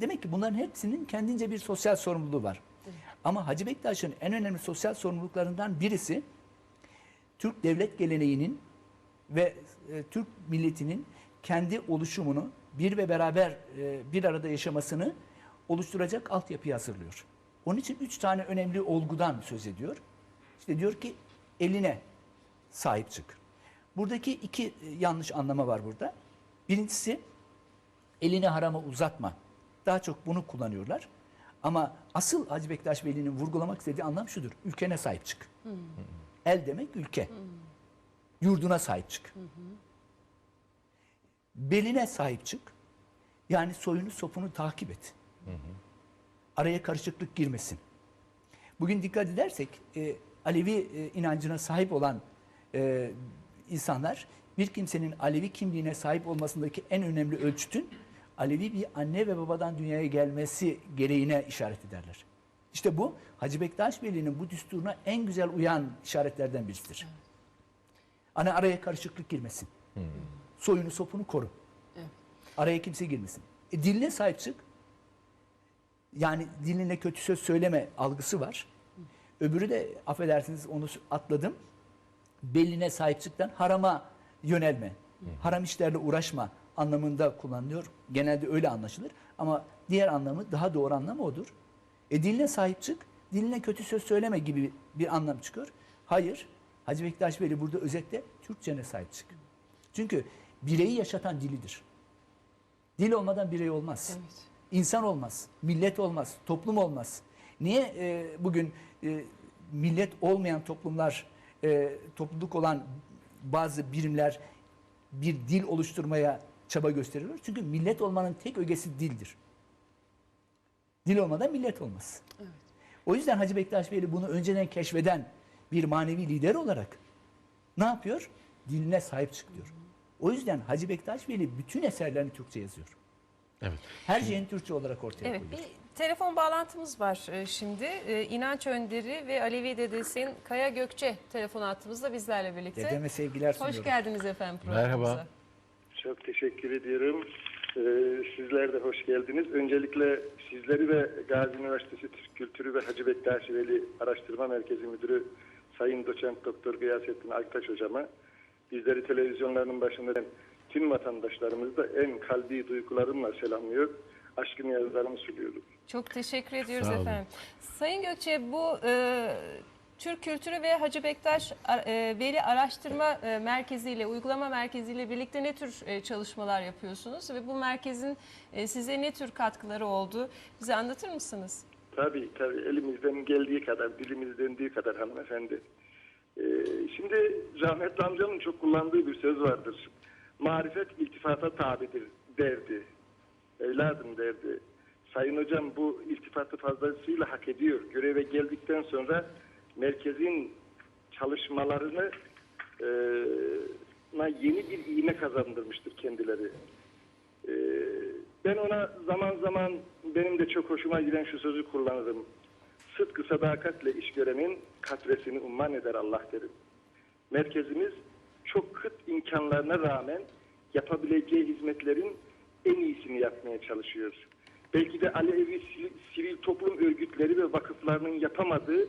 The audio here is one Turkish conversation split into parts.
Demek ki bunların hepsinin kendince bir sosyal sorumluluğu var. Ama Hacı Bektaş'ın en önemli sosyal sorumluluklarından birisi Türk devlet geleneğinin ve e, Türk milletinin kendi oluşumunu bir ve beraber e, bir arada yaşamasını oluşturacak altyapıyı hazırlıyor. Onun için üç tane önemli olgudan söz ediyor. İşte diyor ki eline sahip çık. Buradaki iki e, yanlış anlama var burada. Birincisi eline harama uzatma. Daha çok bunu kullanıyorlar. Ama asıl Hacı Bektaş Veli'nin vurgulamak istediği anlam şudur. Ülkene sahip çık. El demek ülke. Yurduna sahip çık. Beline sahip çık. Yani soyunu sopunu takip et. Araya karışıklık girmesin. Bugün dikkat edersek e, Alevi e, inancına sahip olan e, insanlar bir kimsenin Alevi kimliğine sahip olmasındaki en önemli ölçütün Alevi bir anne ve babadan dünyaya gelmesi gereğine işaret ederler. İşte bu Hacı Bektaş Veli'nin bu düsturuna en güzel uyan işaretlerden birisidir. Ana araya karışıklık girmesin. Soyunu sopunu koru. Araya kimse girmesin. E, diline sahip çık. Yani diline kötü söz söyleme algısı var. Öbürü de affedersiniz onu atladım. Beline sahip çıktan harama yönelme. Haram işlerle uğraşma anlamında kullanılıyor. Genelde öyle anlaşılır. Ama diğer anlamı daha doğru anlamı odur. E diline sahip çık, diline kötü söz söyleme gibi bir anlam çıkıyor. Hayır, Hacı Bektaş Veli burada özetle Türkçene sahip çık. Çünkü bireyi yaşatan dilidir. Dil olmadan birey olmaz. Evet. İnsan olmaz, millet olmaz, toplum olmaz. Niye e, bugün e, millet olmayan toplumlar, e, topluluk olan bazı birimler bir dil oluşturmaya çaba gösteriyor? Çünkü millet olmanın tek ögesi dildir. Dil olmadan millet olmaz. O yüzden Hacı Bektaş Veli bunu önceden keşfeden bir manevi lider olarak ne yapıyor? Diline sahip çık diyor. O yüzden Hacı Bektaş Veli bütün eserlerini Türkçe yazıyor. Evet. Her şeyin Türkçe olarak ortaya Evet koyuyor. bir telefon bağlantımız var e, şimdi. E, İnanç Önderi ve Alevi dedesinin Kaya Gökçe telefon attığımızda bizlerle birlikte. Dedeme sevgiler sunuyorum. Hoş geldiniz efendim Merhaba. Çok teşekkür ediyorum. Ee, sizler de hoş geldiniz. Öncelikle sizleri ve Gazi Üniversitesi Türk Kültürü ve Hacı Bektaş Veli Araştırma Merkezi Müdürü Sayın Doçent Doktor Gıyasettin Aktaş hocama, bizleri televizyonlarının başında tüm vatandaşlarımızı da en kalbi duygularımla selamlıyor. Aşkın yazılarımı sunuyorum. Çok teşekkür ediyoruz efendim. Sayın Gökçe bu e, Türk Kültürü ve Hacı Bektaş e, Veli Araştırma e, Merkezi ile Uygulama Merkezi ile birlikte ne tür e, çalışmalar yapıyorsunuz ve bu merkezin size ne tür katkıları oldu? Bize anlatır mısınız? Tabii tabii elimizden geldiği kadar, dilimiz döndüğü kadar hanımefendi. Şimdi rahmetli amcamın çok kullandığı bir söz vardır. Marifet iltifata tabidir derdi. Evladım derdi. Sayın hocam bu iltifatı fazlasıyla hak ediyor. Göreve geldikten sonra merkezin çalışmalarını e, yeni bir iğne kazandırmıştır kendileri. Ee, ben ona zaman zaman benim de çok hoşuma giden şu sözü kullanırım. Sıdkı sadakatle iş görenin katresini umman eder Allah derim. Merkezimiz çok kıt imkanlarına rağmen yapabileceği hizmetlerin en iyisini yapmaya çalışıyor. Belki de Alevi sivil toplum örgütleri ve vakıflarının yapamadığı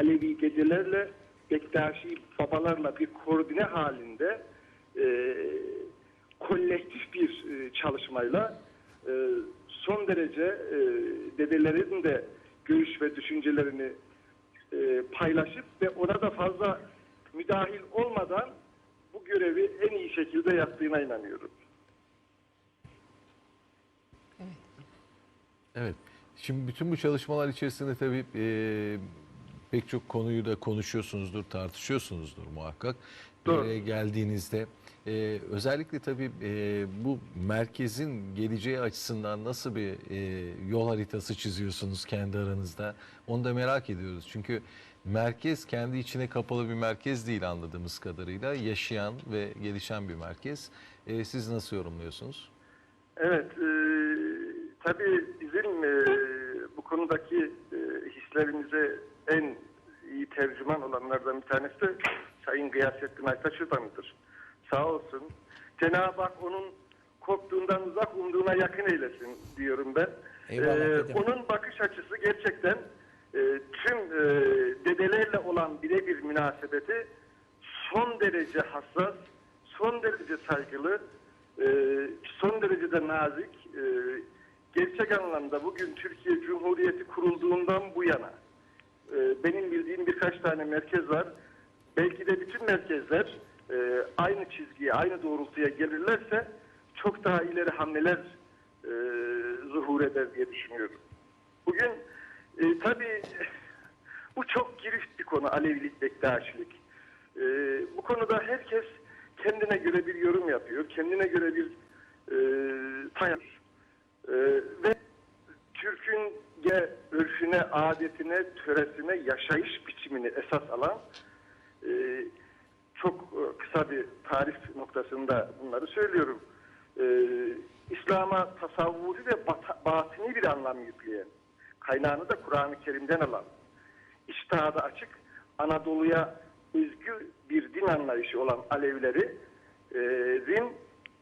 Alevi gecelerle Bektaşi babalarla bir koordine halinde e, kolektif bir e, çalışmayla e, son derece e, dedelerin de görüş ve düşüncelerini e, paylaşıp ve ona da fazla müdahil olmadan bu görevi en iyi şekilde yaptığına inanıyorum. Evet. Şimdi bütün bu çalışmalar içerisinde tabii e, pek çok konuyu da konuşuyorsunuzdur, tartışıyorsunuzdur muhakkak. Bir araya geldiğinizde e, özellikle tabii e, bu merkezin geleceği açısından nasıl bir e, yol haritası çiziyorsunuz kendi aranızda? Onu da merak ediyoruz. Çünkü merkez kendi içine kapalı bir merkez değil anladığımız kadarıyla. Yaşayan ve gelişen bir merkez. E, siz nasıl yorumluyorsunuz? Evet, e, tabii bizim e, bu konudaki e, hislerimize en iyi tercüman olanlardan bir tanesi de Sayın Gıyasettin Aytaç Hocam'dır. Sağ olsun. Cenab-ı Hak onun korktuğundan uzak, umduğuna yakın eylesin diyorum ben. Eyvallah, Ee, onun bakış açısı gerçekten e, tüm e, dedelerle olan birebir münasebeti son derece hassas, son derece saygılı, e, son derece de nazik. e, gerçek anlamda bugün Türkiye Cumhuriyeti kurulduğundan bu yana e, benim bildiğim birkaç tane merkez var. Belki de bütün merkezler e, aynı çizgiye, aynı doğrultuya gelirlerse çok daha ileri hamleler e, zuhur eder diye düşünüyorum. Bugün e, tabii bu çok girift bir konu Alevilik, Bektaşilik. E, bu konuda herkes kendine göre bir yorum yapıyor, kendine göre bir e, tanır. E, ve Türk'ün örfüne, adetine, töresine, yaşayış biçimini esas alan e, çok e, kısa bir tarif noktasında bunları söylüyorum. E, İslam'a tasavvuri ve batini bir anlam yükleyen, kaynağını da Kur'an-ı Kerim'den alan, iştihada açık, Anadolu'ya özgü bir din anlayışı olan Alevilerin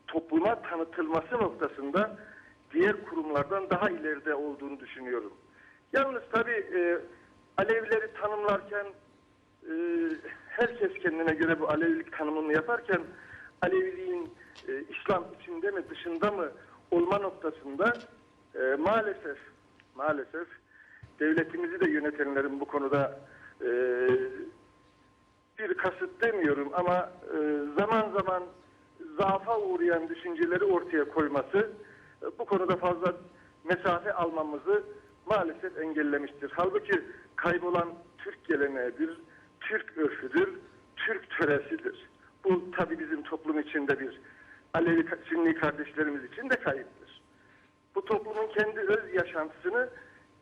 topluma tanıtılması noktasında diğer kurumlardan daha ileride olduğunu düşünüyorum. Yalnız tabii e, Alevileri tanımlarken e, herkes kendine göre bu Alevilik tanımını yaparken Aleviliğin e, İslam içinde mi dışında mı olma noktasında e, maalesef maalesef devletimizi de yönetenlerin bu konuda e, bir kasıt demiyorum ama e, zaman zaman zaafa uğrayan düşünceleri ortaya koyması bu konuda fazla mesafe almamızı maalesef engellemiştir. Halbuki kaybolan Türk geleneğidir, Türk örfüdür, Türk töresidir. Bu tabi bizim toplum içinde bir Alevi Sünni kardeşlerimiz için de kayıptır. Bu toplumun kendi öz yaşantısını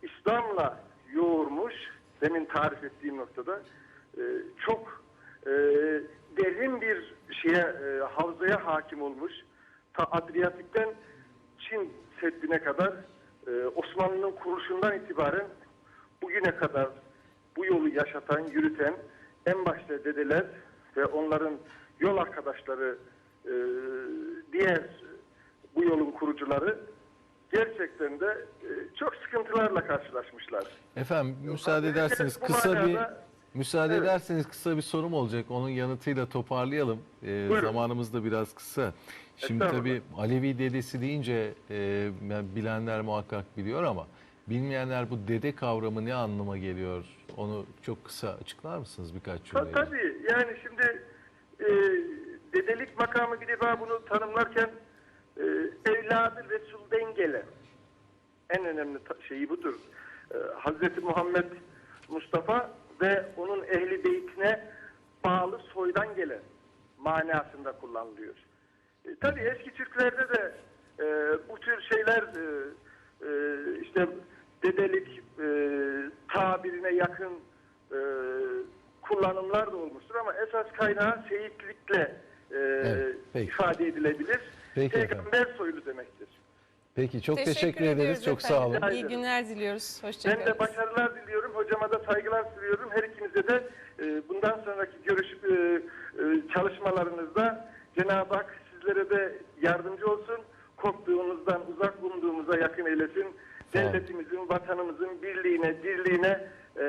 İslam'la yoğurmuş, demin tarif ettiğim noktada e, çok e, derin bir şeye e, havzaya hakim olmuş. Ta Adriyatik'ten Çin Seddi'ne kadar e, Osmanlı'nın kuruluşundan itibaren bugüne kadar bu yolu yaşatan, yürüten en başta dedeler ve onların yol arkadaşları e, diğer bu yolun kurucuları gerçekten de e, çok sıkıntılarla karşılaşmışlar. Efendim müsaade ederseniz kısa bir müsaade Evet. ederseniz kısa bir sorum olacak. Onun yanıtıyla toparlayalım. Ee, Buyurun. zamanımız da biraz kısa. Şimdi Estağfurullah. tabii Alevi dedesi deyince e, bilenler muhakkak biliyor ama bilmeyenler bu dede kavramı ne anlama geliyor? Onu çok kısa açıklar mısınız birkaç cümleyle? Tabii yani şimdi e, dedelik makamı defa bunu tanımlarken e, evladı Resul'den gelen en önemli şeyi budur. E, Hazreti Muhammed Mustafa ve onun ehli beytine bağlı soydan gelen manasında kullanılıyor. E, tabii eski Türklerde de e, bu tür şeyler e, e, işte dedelik e, tabirine yakın e, kullanımlar da olmuştur ama esas kaynağı seyitlikle e, Evet, peki. ifade edilebilir. Peki Peygamber soylu demektir. Peki çok teşekkür, Teşekkür ederiz. ediyoruz Çok efendim. sağ olun. İyi günler diliyoruz. Ben Hoşçakalın. de başarılar diliyorum. Hocama da saygılar sunuyorum. Her ikinize de e, bundan sonraki görüşüp e, e, çalışmalarınızda Cenab-ı Hak sizlere de yardımcı olsun. Korktuğunuzdan uzak bulunduğumuza yakın eylesin. Devletimizin, vatanımızın birliğine, dirliğine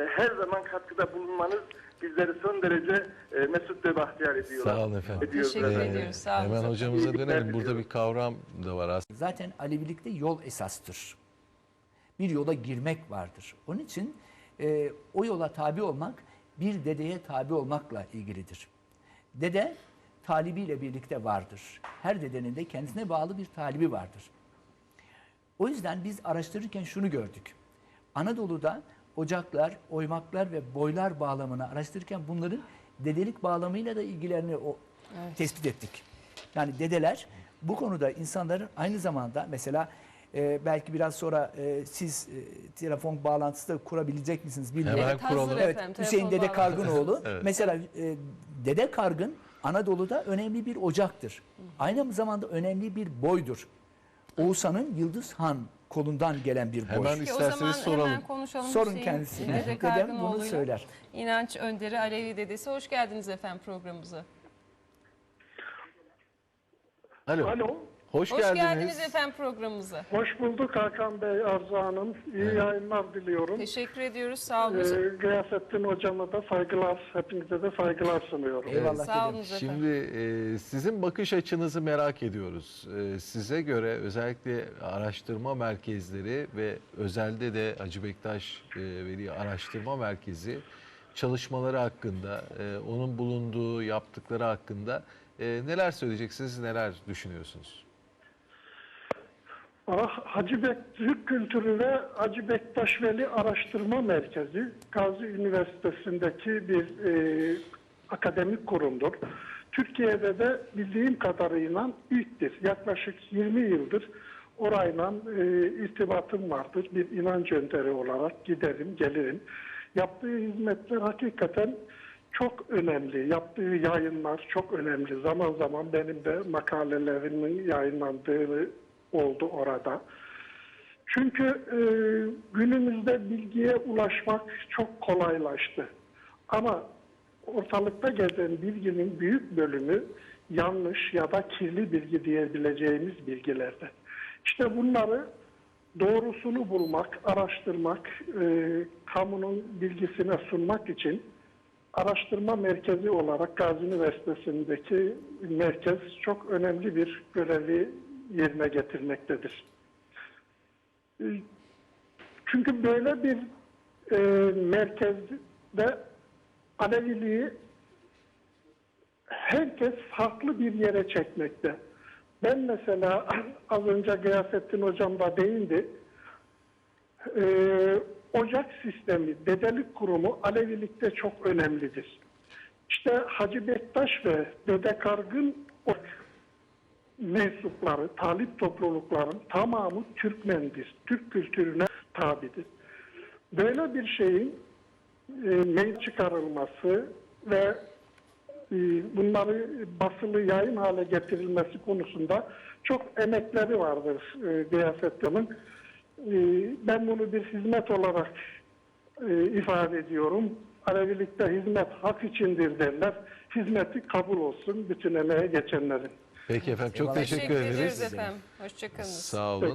her zaman katkıda bulunmanız bizleri son derece e, mesut ve bahtiyar ediyorlar. Sağ olun efendim. Teşekkür efendim. ediyoruz. Sağ olun. Hemen hocamıza dönelim. Burada bir kavram da var aslında. Zaten Alevilikte yol esastır. Bir yola girmek vardır. Onun için e, o yola tabi olmak bir dedeye tabi olmakla ilgilidir. Dede talibiyle birlikte vardır. Her dedenin de kendisine bağlı bir talibi vardır. O yüzden biz araştırırken şunu gördük. Anadolu'da ocaklar, oymaklar ve boylar bağlamını araştırırken bunların dedelik bağlamıyla da ilgilerini o tespit ettik. Yani dedeler bu konuda insanların aynı zamanda mesela e, belki biraz sonra e, siz e, telefon bağlantısı da kurabilecek misiniz bilmiyorum. Evet, kuralım. Evet, efendim. Hüseyin Dede. Kargınoğlu. Evet. Mesela e, Dede Kargın Anadolu'da önemli bir ocaktır. Aynı zamanda önemli bir boydur. Oğuzhan'ın Yıldız Han kolundan gelen bir boy. Hemen Peki, o İsterseniz zaman soralım. hemen konuşalım. Sorun Hüseyin kendisine. Dedem bunu söyler. İnanç Önderi Alevi dedesi. Hoş geldiniz efendim programımıza. Alo. Alo. Hoş, Hoş geldiniz. efendim programımıza. Hoş bulduk Hakan Bey, Arzu Hanım. İyi yayınlar diliyorum. Teşekkür ediyoruz. Sağ olun. Ee, Gıyasettin Hocam'a da saygılar, hepinize de saygılar sunuyorum. Eyvallah Sağ dedim. olun efendim. Şimdi e, sizin bakış açınızı merak ediyoruz. E, size göre özellikle araştırma merkezleri ve özelde de Hacı Bektaş e, Veli Araştırma Merkezi çalışmaları hakkında, e, onun bulunduğu, yaptıkları hakkında e, neler söyleyeceksiniz, neler düşünüyorsunuz? Hacı Bek Türk Kültürü ve Hacı Bektaş Veli Araştırma Merkezi Gazi Üniversitesi'ndeki bir e, akademik kurumdur. Türkiye'de de bildiğim kadarıyla ilktir. Yaklaşık 20 yıldır orayla e, irtibatım vardır. Bir inanç önderi olarak giderim, gelirim. Yaptığı hizmetler hakikaten çok önemli. Yaptığı yayınlar çok önemli. Zaman zaman benim de makalelerimin yayınlandığı oldu orada. Çünkü e, günümüzde bilgiye ulaşmak çok kolaylaştı. Ama ortalıkta gezen bilginin büyük bölümü yanlış ya da kirli bilgi diyebileceğimiz bilgilerde. İşte bunları doğrusunu bulmak, araştırmak, e, kamunun bilgisine sunmak için araştırma merkezi olarak Gazi Üniversitesi'ndeki merkez çok önemli bir görevi yerine getirmektedir. E, Çünkü böyle bir e, merkezde Aleviliği herkes farklı bir yere çekmekte. Ben mesela az önce Gıyasettin Hocam da değindi. Ee, ocak sistemi, dedelik kurumu Alevilikte çok önemlidir. İşte Hacı Bektaş ve Dede Kargın mensupları, talip toplulukların tamamı Türkmendir. Türk kültürüne tabidir. Böyle bir şeyin e, mail çıkarılması ve e, bunları basılı yayın hale getirilmesi konusunda çok emekleri vardır e, Gıyasettin'in. E, ben bunu bir hizmet olarak e, ifade ediyorum. Alevilikte hizmet hak içindir derler. Hizmeti kabul olsun bütün emeğe geçenlerin. Peki efendim çok Eyvallah. teşekkür, Teşekkür ediyoruz ederiz. efendim. Hoşçakalın. Sağ olun.